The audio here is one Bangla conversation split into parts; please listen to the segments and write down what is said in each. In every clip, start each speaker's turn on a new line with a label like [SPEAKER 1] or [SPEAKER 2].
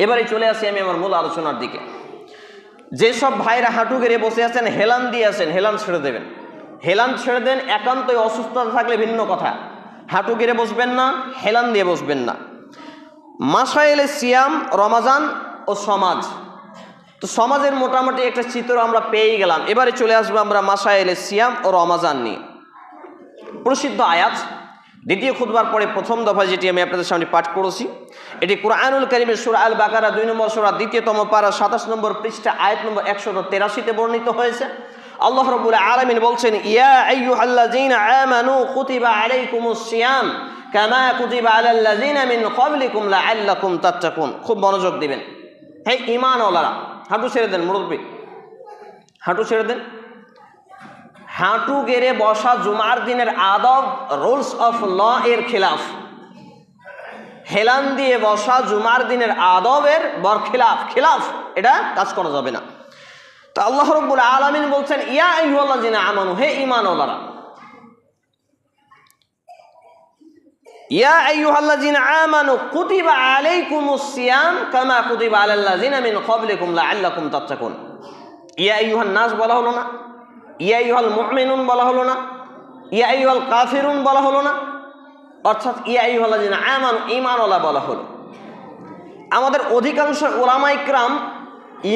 [SPEAKER 1] এবারে চলে আসি আমি আমার মূল আলোচনার দিকে। যেসব ভাইরা হাঁটু গেড়ে বসে আছেন, হেলান দিয়ে আছেন, হেলান ছেড়ে দেবেন। হেলান ছেড়ে দেন একান্তই অসুস্থতা থাকলে ভিন্ন কথা। হাঁটু গেড়ে বসবেন না, হেলান দিয়ে বসবেন না। মাসাইলে সিয়াম, রমাজান ও সমাজ। তো সমাজের মোটামুটি একটা চিত্র আমরা পেয়ে গেলাম। এবারে চলে আসব আমরা মাসাইলে সিয়াম ও রমাজান নিয়ে। প্রসিদ্ধ আয়াত। দ্বিতীয় খুদবার পরে প্রথম দফা যেটি আমি আপনাদের সামনে পাঠ করেছি, এটি কোরআনুল করিমের সুর আল বাকারা দুই নম্বর সুরা, দ্বিতীয়তম পারা সাতাশ নম্বর পৃষ্ঠা, আয়াত নম্বর একশো তেরাশিতে বর্ণিত হয়েছে। আল্লাহ রবুল আলমিন বলছেন, ইয়া আইয়ুহাল্লাযীনা আমানু কুতিবা আলাইকুমুস সিয়াম কামা কুতিবা আলাল্লাযীনা মিন ক্বাবলিকুম লাআল্লাকুম তাত্তাকুন। খুব মনোযোগ দিবেন। হে ঈমানওয়ালারা, হাঁটু ছেড়ে দেন মুরব্বী, হাঁটু ছেড়ে দেন। হাঁটু গেড়ে বসা জুমার দিনের আদব রুলস অফ ল এর খেলাফ। হেলান দিয়ে বসা জুমার দিনের আদবের বর খেলাফ, এটা কাজ করা যাবে না। তো আল্লাহ রব্বুল আলমিন বলছেন, ইয়া আইহুল্লাহ জিনা আমানু, হে ইমান ওলারা ইয়া আইয়ুহাল্লাযিনা আমানু, কুতিবা আলাইকুমুস সিয়াম কামা কুতিবা আলাল্লাযিনা মিন ক্বাবলিকুম লাআল্লাকুম তাত্তাকুন। ইয়া আইয়ুহান নাস বলা হলো না। ইয়া আইয়ুহাল মুমিনুন বলা হলো না, ইয়া আইয়ুহাল কাফিরুন বলা হলো না, অর্থাৎ ইয়া আইয়ুহাল্লাযিনা আমানু ঈমানওয়ালা বলা হলো। আমাদের অধিকাংশ ওলামাইকরাম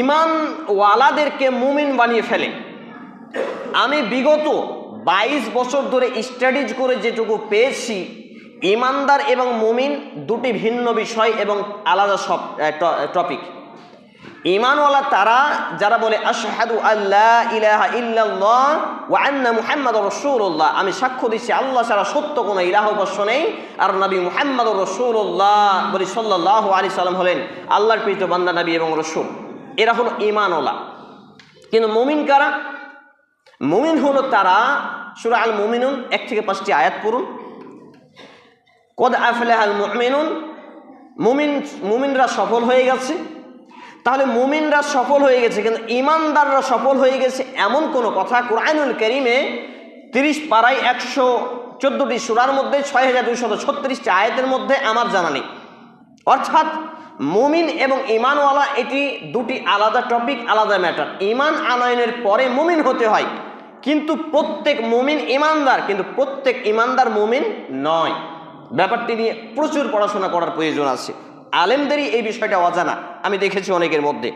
[SPEAKER 1] ইমানওয়ালাদেরকে মুমিন বানিয়ে ফেলে। আমি বিগত বাইশ বছর ধরে স্টাডিজ করে যেটুকু পেয়েছি ইমানদার এবং মুমিন দুটি ভিন্ন বিষয় এবং আলাদা সব টপিক। ইমানওয়ালা তারা, যারা বলে, আশহাদু আল্লাহ ইলাহা ইল্লাল্লাহ ওয়া আন্না মুহাম্মাদুর রাসূলুল্লাহ। আমি সাক্ষ্য দিচ্ছি, আল্লাহ ছাড়া সত্য কোনো ইলাহ উপাস্য নেই। আর নবী মুহাম্মাদুর রাসূলুল্লাহ বলি, সাল্লাল্লাহু আলাইহি সাল্লাম হলেন আল্লাহর প্রীত বান্দা, নবী এবং রসুল। এরা হলো ইমানওয়ালা কিন্তু মুমিন কারা? মুমিন হলো তারা, সুরা আল মুমিনুন এক থেকে পাঁচটি আয়াত পড়ুন। কদ আফলাহাল মুমিনুন মুমিন, মুমিনরা সফল হয়ে গেছে। তাহলে মুমিনরা সফল হয়ে গেছে, কিন্তু ইমানদাররা সফল হয়ে গেছে এমন কোনো কথা। কোরআনুল করিমে তিরিশ পাড়ায় একশো চোদ্দোটি সুরার মধ্যে ছয় হাজার দুইশত ছত্রিশটি আয়াতের মধ্যে আমার জানা নেই। অর্থাৎ মুমিন এবং ইমানওয়ালা এটি দুটি আলাদা টপিক আলাদা ম্যাটার ইমান আনয়নের পরে মুমিন হতে হয়, কিন্তু প্রত্যেক মুমিন ইমানদার, কিন্তু প্রত্যেক ইমানদার মুমিন নয়। ব্যাপারটি নিয়ে প্রচুর পড়াশোনা করার প্রয়োজন আছে। আলেমদেরই এই বিষয়টা অজানা। আমি দেখেছি অনেকের মধ্যে।